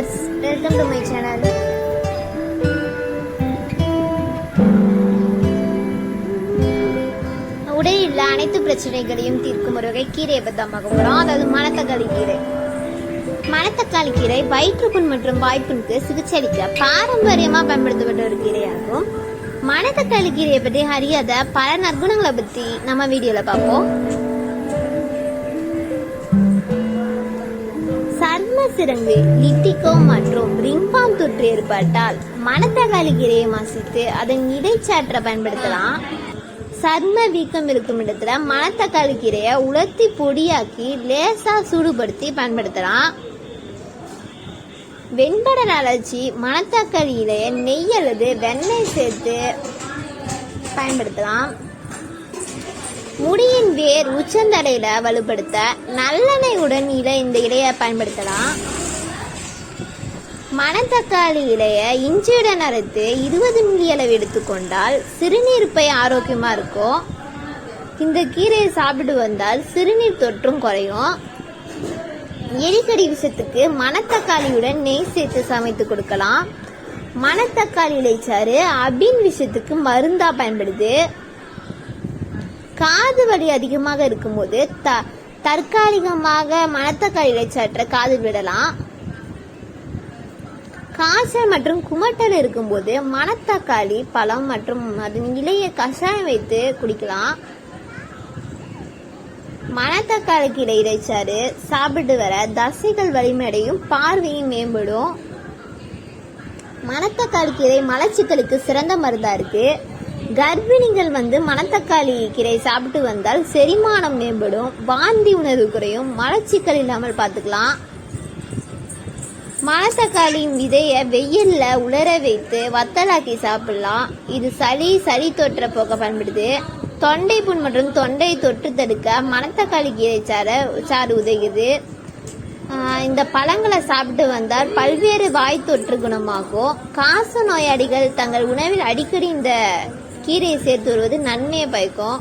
Viewers welcome to my channel உடலில் அனைத்து பிரச்சனைகளையும் தீர்க்கும் ஒரு வகை கீரையை பற்றி தான் பார்க்க போகிறோம் அதாவது மணத்தக்காளி கீரை. மணத்தக்காளி கீரை வயிற்றுப்புண் மற்றும் வாய்ப்புண்ணுக்கு சிகிச்சை அளிக்க பாரம்பரியமாக பயன்படுத்தப்பட்ட ஒரு கீரையாகும். மணத்தக்காளி கீரையை பற்றி அறியாத பல நற்குணங்களை பற்றி நம்ம வீடியோவில் பார்ப்போம். சர்ம சிரங்கு லிட்டிகோ மற்றும் ரிங்பான் தொற்று ஏற்பட்டால் மணத்தக்காளி கீரையை மசித்து அதன் இடைச்சாற்ற பயன்படுத்தலாம். சர்ம வீக்கம் இருக்கும் இடத்துல மணத்தக்காளி கீரையை உலர்த்தி பொடியாக்கி லேசாக சூடுபடுத்தி பயன்படுத்தலாம். வெண்படல் அலர்ச்சி மணத்தக்காளி இலையை நெய் அல்லது வெண்ணெய் சேர்த்து பயன்படுத்தலாம். முடியின் வேர் உச்சந்தடையில வலுப்படுத்த நல்லெண்ணெயுடன் இலை இந்த இலையை பயன்படுத்தலாம். மணத்தக்காளி இலையை இஞ்சியுடன் அரைத்து இருபது மில்லி அளவு எடுத்துக்கொண்டால் சிறுநீர்ப்பை ஆரோக்கியமாக இருக்கும். இந்த கீரையை சாப்பிட்டு வந்தால் சிறுநீர் தொற்றும் குறையும். எலிக்கடி விஷத்துக்கு மணத்தக்காளியுடன் நெய் சேர்த்து சமைத்து கொடுக்கலாம். மணத்தக்காளி இலைச்சாறு அபின் விஷத்துக்கு மருந்தாக பயன்படுது. காது வலி அதிகமாக இருக்கும்போது த தற்காலிகமாக மணத்தக்காளி இலைச்சாற்றை காதில் விடலாம். காய்ச்சல் மற்றும் குமட்டல் இருக்கும்போது மணத்தக்காளி பழம் மற்றும் அதன் இலையை கஷாயம் வைத்து குடிக்கலாம். மணத்தக்காளி கீரை இலைச்சாறு சாப்பிட்டு வர தசைகள் வலிமையடையும் பார்வையும் மேம்படும். மணத்தக்காளி கீரை மலச்சிக்கலுக்கு சிறந்த மருந்தா இருக்கு. கர்ப்பிணிகள் வந்து மணத்தக்காளி கீரை சாப்பிட்டு வந்தால் செரிமானம் மேம்படும் வாந்தி உணர்வு குறையும் மலச்சிக்கல் இல்லாமல் பார்த்துக்கலாம். மணத்தக்காளியின் விதைய வெயில்ல உலர வைத்து வத்தலாக்கி சாப்பிடலாம். இது சளி சளி தொற்ற போக்க பயன்படுது. தொண்டை புண் மற்றும் தொண்டை தொற்று தடுக்க மணத்தக்காளி கீரை சாறு சாறு உதவுது இந்த பழங்களை சாப்பிட்டு வந்தால் பல்வேறு வாய் தொற்று குணமாகும். காச நோயாளிகள் தங்கள் உணவில் அடிக்கடி இந்த கீரையை சேர்த்து வருவது நன்மையை பயக்கும்.